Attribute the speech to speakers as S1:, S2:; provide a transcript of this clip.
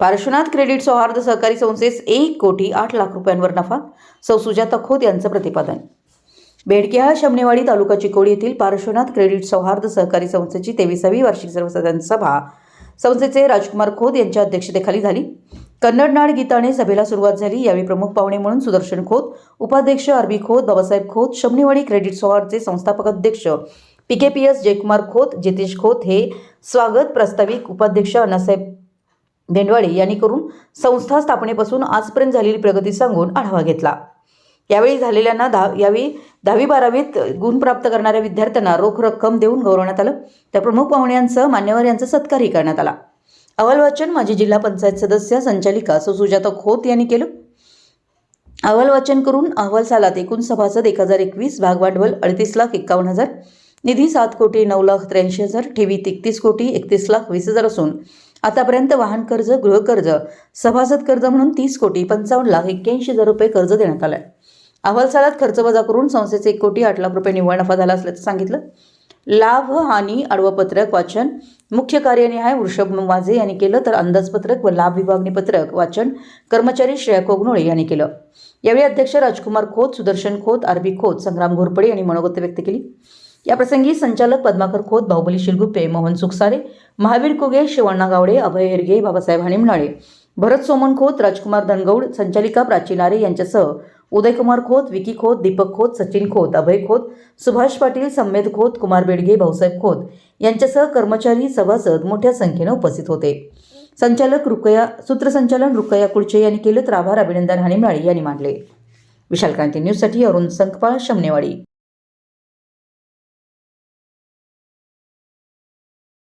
S1: Parshvanath credit सौहार्द सहकारी संस्थेस एक कोटी आठ लाख रुपयांवर नफा सौ सुजाता खोत यांचं प्रतिपादन. बेडक्या शमनेवाडी तालुका चिकोडी येथील पार्श्वनाथ क्रेडिट सौहार्द सहकारी संस्थेची तेविसावी वार्षिक सर्वसाधारण सभा संस्थेचे राजकुमार खोत यांच्या अध्यक्षतेखाली झाली. कन्नड नाड गीताने सभेला सुरुवात झाली. यावेळी प्रमुख पाहुणे म्हणून सुदर्शन खोत उपाध्यक्ष R B Khot Babasaheb Khot Shamnewadi credit सौहार्दचे संस्थापक अध्यक्ष P K P S Jaykumar Khot Jitesh Khot हे स्वागत प्रास्ताविक उपाध्यक्ष अण्णासाहेब भेंडवाडे यांनी करून संस्था स्थापनेपासून आजपर्यंत झालेली प्रगती सांगून आढावा घेतला. यावेळी झालेल्यांना दहा यावेळी दहावी बारावीत गुण प्राप्त करणाऱ्या विद्यार्थ्यांना रोख रक्कम देऊन गौरवण्यात आलं. तर प्रमुख पाहुण्यांसह मान्यवर यांचा सत्कारही करण्यात आला. अहवाल वाचन माजी जिल्हा पंचायत सदस्य संचालिका सुजाता खोत यांनी केलं. अहवाल वाचन करून अहवाल सालात एकूण सभासद एक हजार एकवीस भाग भांडवल अडतीस लाख एक्कावन्न हजार निधी सात कोटी नऊ लाख त्र्याऐंशी हजार ठेवी तेहतीस कोटी एकतीस लाख वीस हजार असून आतापर्यंत वाहन कर्ज गृहकर्ज सभासद कर्ज म्हणून तीस कोटी पंचावन्न लाख एक्क्याऐंशी हजार रुपये कर्ज देण्यात आलं आहे अहवाल सालात खर्च वजा करून संस्थेचे एक कोटी आठ लाख रुपये निव्वळ नफा झाला असल्याचं सांगितलं. लाभ हानी आडवं वाचन मुख्य कार्यनिहाय वृषभ वाझे यांनी केलं तर अंदाजपत्रक व लाभ विभागणी पत्रक वाचन कर्मचारी श्रेया कोगनोळे यांनी केलं. यावेळी अध्यक्ष राजकुमार खोत सुदर्शन खोत आरबी खोत संग्राम घोरपडे यांनी मनोगत व्यक्त केली. याप्रसंगी संचालक पद्माकर खोत बाहुबली शिलगुप्पे मोहन सुखसारे महावीर कुगे शिवण्णा गावडे अभय हेरगे बाबासाहेब हाणिमनाळे भरत सोमन खोत राजकुमार धनगौड संचालिका प्राची नारे यांच्यासह उदयकुमार खोत विकी खोत दीपक खोत सचिन खोत अभय खोत सुभाष पाटील संमेद खोत कुमार बेडगे भाऊसाहेब खोत यांच्यासह कर्मचारी सभासद मोठ्या संख्येनं उपस्थित होते. संचालक रुकया सूत्रसंचालन रुकया कुळचे यांनी केलं तर आभार अभिनंदन हानिमनाळे यांनी मानले. विशाल क्रांती न्यूजसाठी अरुण संकपाळ शमनेवाडी.